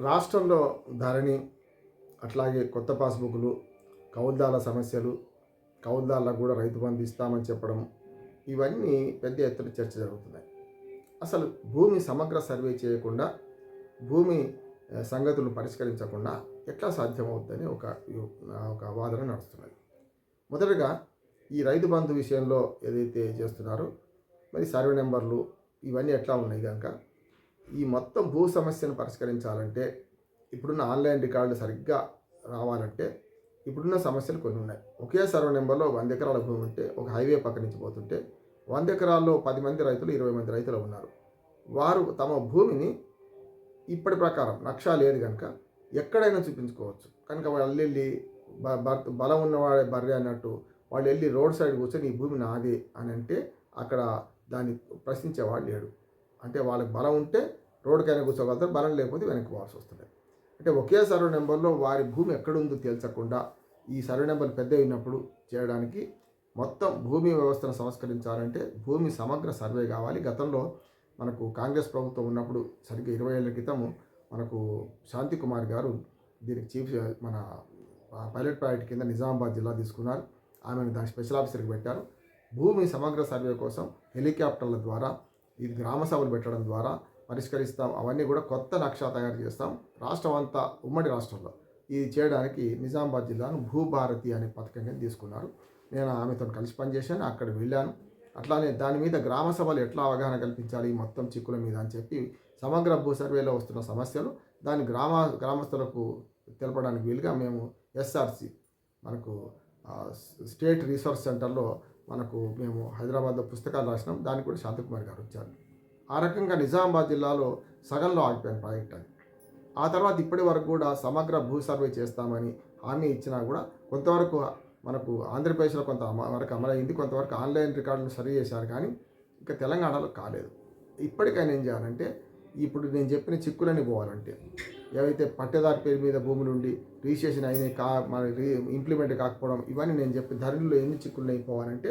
రాష్ట్రంలో ధరణి అట్లాగే కొత్త పాస్బుక్లు కౌల్దాల సమస్యలు కౌల్దాలకు కూడా రైతు బంధు ఇస్తామని చెప్పడం ఇవన్నీ పెద్ద ఎత్తున చర్చ జరుగుతున్నాయి. అసలు భూమి సమగ్ర సర్వే చేయకుండా భూమి సంగతులను సంగతులు పరిష్కరించకుండా ఎట్లా సాధ్యమవుతుందని ఒక ఒక వాదన నడుస్తున్నది. మొదటగా ఈ రైతు బంధు విషయంలో ఏదైతే చేస్తున్నారో మరి సర్వే నెంబర్లు ఇవన్నీ ఎట్లా ఉన్నాయి కనుక ఈ మొత్తం భూ సమస్యను పరిష్కరించాలంటే ఇప్పుడున్న ఆన్లైన్ రికార్డులు సరిగ్గా రావాలంటే ఇప్పుడున్న సమస్యలు కొన్ని ఉన్నాయి. ఒకే సర్వ నెంబర్లో వంద ఎకరాల భూమి ఉంటే ఒక హైవే పక్క నుంచి పోతుంటే వంద ఎకరాల్లో పది మంది రైతులు ఇరవై మంది రైతులు ఉన్నారు. వారు తమ భూమిని ఇప్పటి ప్రకారం నక్షా లేదు కనుక ఎక్కడైనా చూపించుకోవచ్చు. కనుక వాళ్ళు వెళ్ళి బ- భర్త బలం ఉన్నవాడే బర్రె అన్నట్టు వాళ్ళు వెళ్ళి రోడ్ సైడ్ కూర్చొని ఈ భూమి నాదే అని అంటే అక్కడ దాన్ని ప్రశ్నించేవాడు లేడు అంటే వాళ్ళకి బలం ఉంటే రోడ్డుకైనా కూర్చోగలుగుతారు బలం లేకపోతే వెనక్కి పోవాల్సి వస్తుంది. అంటే ఒకే సర్వే నెంబర్లో వారి భూమి ఎక్కడుందో తేల్చకుండా ఈ సర్వే నెంబర్ పెద్ద అయినప్పుడు చేయడానికి మొత్తం భూమి వ్యవస్థను సంస్కరించాలంటే భూమి సమగ్ర సర్వే కావాలి. గతంలో మనకు కాంగ్రెస్ ప్రభుత్వం ఉన్నప్పుడు సరిగ్గా ఇరవై ఏళ్ళ క్రితము మనకు శాంతి కుమార్ గారు దీనికి చీఫ్ మన పైలట్ ప్రాజెక్ట్ కింద నిజామాబాద్ జిల్లా తీసుకున్నారు. ఆమెను దాని స్పెషల్ ఆఫీసర్కి పెట్టారు. భూమి సమగ్ర సర్వే కోసం హెలికాప్టర్ల ద్వారా ఇది గ్రామ సభలు పెట్టడం ద్వారా పరిష్కరిస్తాం. అవన్నీ కూడా కొత్త నక్షా తయారు చేస్తాం. రాష్ట్రం అంతా ఉమ్మడి రాష్ట్రంలో ఇది చేయడానికి నిజామాబాద్ జిల్లాను భూభారతి అనే పథకం కింద తీసుకున్నారు. నేను ఆమెతో కలిసి పనిచేశాను అక్కడ వెళ్ళాను. అట్లానే దాని మీద గ్రామ సభలు ఎట్లా అవగాహన కల్పించాలి ఈ మొత్తం చిక్కుల మీద అని చెప్పి సమగ్ర భూ సర్వేలో వస్తున్న సమస్యలు దాని గ్రామ గ్రామస్తులకు తెలపడానికి వీలుగా మేము ఎస్ఆర్సి మనకు స్టేట్ రీసోర్స్ సెంటర్లో మనకు మేము హైదరాబాద్లో పుస్తకాలు రాసినాం. దానికి కూడా శాంతకుమార్ గారు వచ్చారు. ఆ రకంగా నిజామాబాద్ జిల్లాలో సగంలో ఆగిపోయిన ప్రాజెక్ట్ అని ఆ తర్వాత ఇప్పటి వరకు కూడా సమగ్ర భూ సర్వే చేస్తామని హామీ ఇచ్చినా కూడా కొంతవరకు మనకు ఆంధ్రప్రదేశ్లో కొంత వరకు అమలైంది కొంతవరకు ఆన్లైన్ రికార్డులు సరి చేశారు కానీ ఇంకా తెలంగాణలో కాలేదు. ఇప్పటికైనా ఏం చేయాలంటే ఇప్పుడు నేను చెప్పిన చిక్కులని పోవాలంటే ఏవైతే పట్టేదారి పేరు మీద భూములు ఉండి రిజిస్ట్రేషన్ అయినాయి కా మన రీ ఇంప్లిమెంట్ కాకపోవడం ఇవన్నీ నేను చెప్పి ధరణిలో ఎన్ని చిక్కులు అయిపోవాలంటే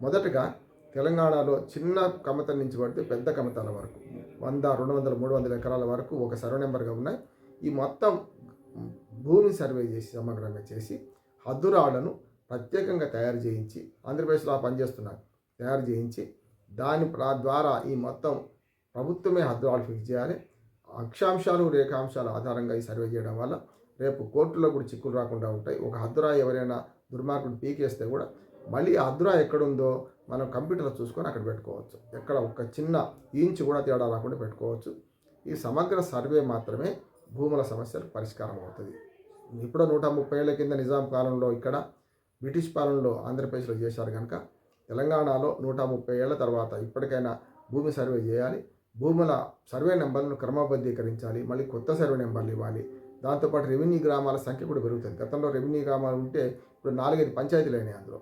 మొదటగా తెలంగాణలో చిన్న కమతం నుంచి పడితే పెద్ద కమతాల వరకు వంద రెండు వందల మూడు వందల ఎకరాల వరకు ఒక సర్వే నెంబర్గా ఉన్నాయి. ఈ మొత్తం భూమి సర్వే చేసి సమగ్రంగా చేసి హద్దురాళ్ళను ప్రత్యేకంగా తయారు చేయించి ఆంధ్రప్రదేశ్లో పనిచేస్తున్నారు తయారు చేయించి దాని ద్వారా ఈ మొత్తం ప్రభుత్వమే హద్దురాలు ఫిక్స్ చేయాలి. అక్షాంశాలు రేఖాంశాల ఆధారంగా ఈ సర్వే చేయడం వల్ల రేపు కోర్టులో కూడా చిక్కులు రాకుండా ఉంటాయి. ఒక హద్దురా ఎవరైనా దుర్మార్గుడు పీకేస్తే కూడా మళ్ళీ ఆ హద్దురా ఎక్కడుందో మనం కంప్యూటర్లో చూసుకొని అక్కడ పెట్టుకోవచ్చు. ఎక్కడ ఒక చిన్న ఇంచు కూడా తేడా రాకుండా పెట్టుకోవచ్చు. ఈ సమగ్ర సర్వే మాత్రమే భూముల సమస్యలకు పరిష్కారం అవుతుంది. ఇప్పుడు నూట ముప్పై ఏళ్ళ కింద నిజాం కాలంలో ఇక్కడ బ్రిటిష్ పాలనలో ఆంధ్రప్రదేశ్లో చేశారు కనుక తెలంగాణలో నూట ముప్పై ఏళ్ళ తర్వాత ఇప్పటికైనా భూమి సర్వే చేయాలి. భూముల సర్వే నెంబర్లను క్రమబద్ధీకరించాలి మళ్ళీ కొత్త సర్వే నెంబర్లు ఇవ్వాలి. దాంతోపాటు రెవెన్యూ గ్రామాల సంఖ్య కూడా పెరుగుతుంది. గతంలో రెవెన్యూ గ్రామాలు ఉంటే ఇప్పుడు నాలుగైదు పంచాయతీలు అయినాయి అందులో.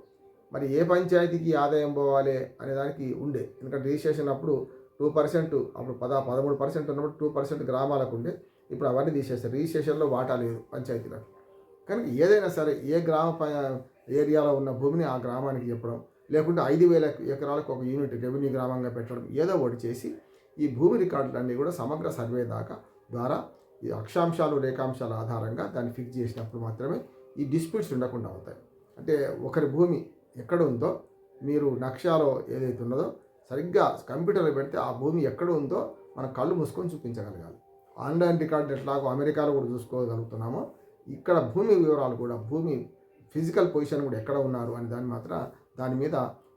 మరి ఏ పంచాయతీకి ఆదాయం పోవాలి అనే దానికి ఉండే. ఎందుకంటే రిజిస్ట్రేషన్ అప్పుడు టూ పర్సెంట్ అప్పుడు పద పదమూడు పర్సెంట్ ఉన్నప్పుడు టూ పర్సెంట్ గ్రామాలకు ఉండే. ఇప్పుడు అవన్నీ తీసేస్తారు రిజిస్ట్రేషన్లో వాటా లేదు పంచాయతీలకు. కనుక ఏదైనా సరే ఏ గ్రామ ప- ఏరియాలో ఉన్న భూమిని ఆ గ్రామానికి చెప్పడం లేకుంటే ఐదు వేల ఎకరాలకు ఒక యూనిట్ రెవెన్యూ గ్రామంగా పెట్టడం ఏదో ఒకటి చేసి ఈ భూమి రికార్డులన్నీ కూడా సమగ్ర సర్వే దాకా ద్వారా ఈ అక్షాంశాలు రేఖాంశాల ఆధారంగా దాన్ని ఫిక్స్ చేసినప్పుడు మాత్రమే ఈ డిస్ప్యూట్స్ ఉండకుండా అవుతాయి. అంటే ఒకరి భూమి ఎక్కడ ఉందో మీరు నక్షాలో ఏదైతే ఉన్నదో సరిగ్గా కంప్యూటర్లో పెడితే ఆ భూమి ఎక్కడ ఉందో మనం కళ్ళు మూసుకొని చూపించగలగాలి. ఆన్లైన్ రికార్డు ఎట్లాగో అమెరికాలో కూడా చూసుకోగలుగుతున్నామో ఇక్కడ భూమి వివరాలు కూడా భూమి ఫిజికల్ పొజిషన్ కూడా ఎక్కడ ఉన్నారు అని దాన్ని మాత్రం దాని మీద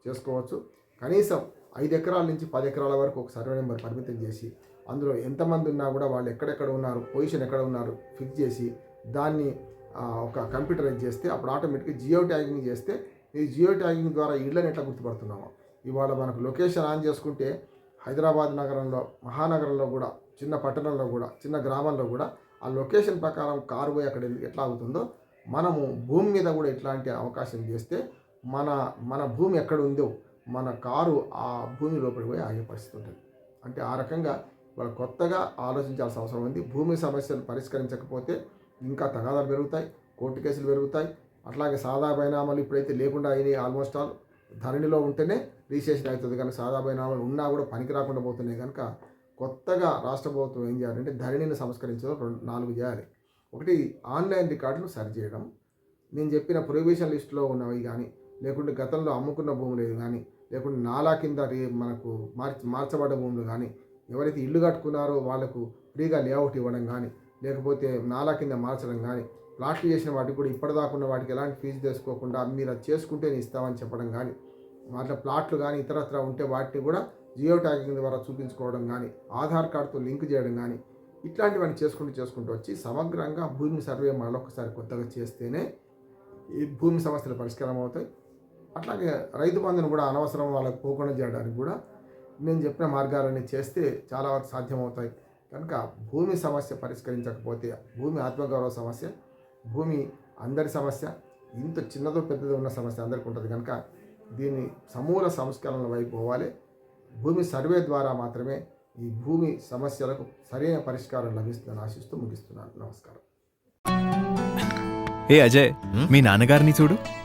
చేసుకోవచ్చు. కనీసం ఐదు ఎకరాల నుంచి పది ఎకరాల వరకు ఒక సర్వే నెంబర్ పరిమితం చేసి అందులో ఎంతమంది ఉన్నా కూడా వాళ్ళు ఎక్కడెక్కడ ఉన్నారు పొజిషన్ ఎక్కడ ఉన్నారు ఫిక్స్ చేసి దాన్ని ఒక కంప్యూటరైజ్ చేస్తే అప్పుడు ఆటోమేటిక్గా జియో ట్యాగింగ్ చేస్తే ఈ జియో ట్యాగింగ్ ద్వారా ఇళ్ళని ఎట్లా గుర్తుపడుతున్నామో. ఇవాళ మనకు లొకేషన్ ఆన్ చేసుకుంటే హైదరాబాద్ నగరంలో మహానగరంలో కూడా చిన్న పట్టణంలో కూడా చిన్న గ్రామంలో కూడా ఆ లొకేషన్ ప్రకారం కారు పోయి అక్కడ ఎట్లా అవుతుందో మనము భూమి మీద కూడా ఇట్లాంటి అవకాశం చేస్తే మన మన భూమి ఎక్కడ ఉందో మన కారు ఆ భూమి లోపలికి పోయి ఆగే పరిస్థితి ఉంటుంది. అంటే ఆ రకంగా వాళ్ళు కొత్తగా ఆలోచించాల్సిన అవసరం ఉంది. భూమి సమస్యలు పరిష్కరించకపోతే ఇంకా తగాదాలు పెరుగుతాయి కోర్టు కేసులు పెరుగుతాయి. అట్లాగే సాదా బైనామాలు ఇప్పుడైతే లేకుండా అయినాయి ఆల్మోస్ట్ ఆల్. ధరణిలో ఉంటేనే రిజిస్ట్రేషన్ అవుతుంది. కానీ సాదా బైనామాలు ఉన్నా కూడా పనికి రాకుండా పోతున్నాయి. కనుక కొత్తగా రాష్ట్ర ప్రభుత్వం ఏం చేయాలంటే ధరణిని సంస్కరించడం రెండు నాలుగు చేయాలి. ఒకటి ఆన్లైన్ రికార్డులు సరి చేయడం. నేను చెప్పిన ప్రొహిబిషన్ లిస్టులో ఉన్నవి కానీ లేకుంటే గతంలో అమ్ముకున్న భూములు లేదు కానీ లేకుంటే నాలా కింద రే- మనకు మార్చి మార్చబడ్డ భూములు కానీ ఎవరైతే ఇల్లు కట్టుకున్నారో వాళ్ళకు ఫ్రీగా లేఅవుట్ ఇవ్వడం కానీ లేకపోతే నాలా కింద మార్చడం కానీ ప్లాట్లు చేసిన వాటికి కూడా ఇప్పటిదాకా ఉన్న వాటికి ఎలాంటి ఫీజు తీసుకోకుండా మీరు అది చేసుకుంటేనే ఇస్తామని చెప్పడం కానీ అట్లా ప్లాట్లు కానీ ఇతరత్ర ఉంటే వాటిని కూడా జియో ట్యాగింగ్ ద్వారా చూపించుకోవడం కానీ ఆధార్ కార్డుతో లింక్ చేయడం కానీ ఇట్లాంటివన్నీ చేసుకుంటూ చేసుకుంటూ వచ్చి సమగ్రంగా భూమి సర్వే మరొకసారి కొత్తగా చేస్తేనే ఈ భూమి సమస్యలు పరిష్కారం అవుతాయి. అట్లాగే రైతు బంధును కూడా అనవసరం వాళ్ళకి పోకుండా చేయడానికి కూడా నేను చెప్పిన మార్గాలన్నీ చేస్తే చాలా వరకు సాధ్యమవుతాయి. కనుక భూమి సమస్య పరిష్కరించకపోతే భూమి ఆత్మగౌరవ సమస్య భూమి అందరి సమస్య ఇంత చిన్నదో పెద్దదో ఉన్న సమస్య అందరికీ ఉంటుంది. కనుక దీన్ని సమూల సంస్కరణల వైపు పోవాలి. భూమి సర్వే ద్వారా మాత్రమే ఈ భూమి సమస్యలకు సరైన పరిష్కారం లభిస్తుందని ఆశిస్తూ ముగిస్తున్నాను. నమస్కారం. ఏ అజయ్ మీ నాన్నగారిని చూడు.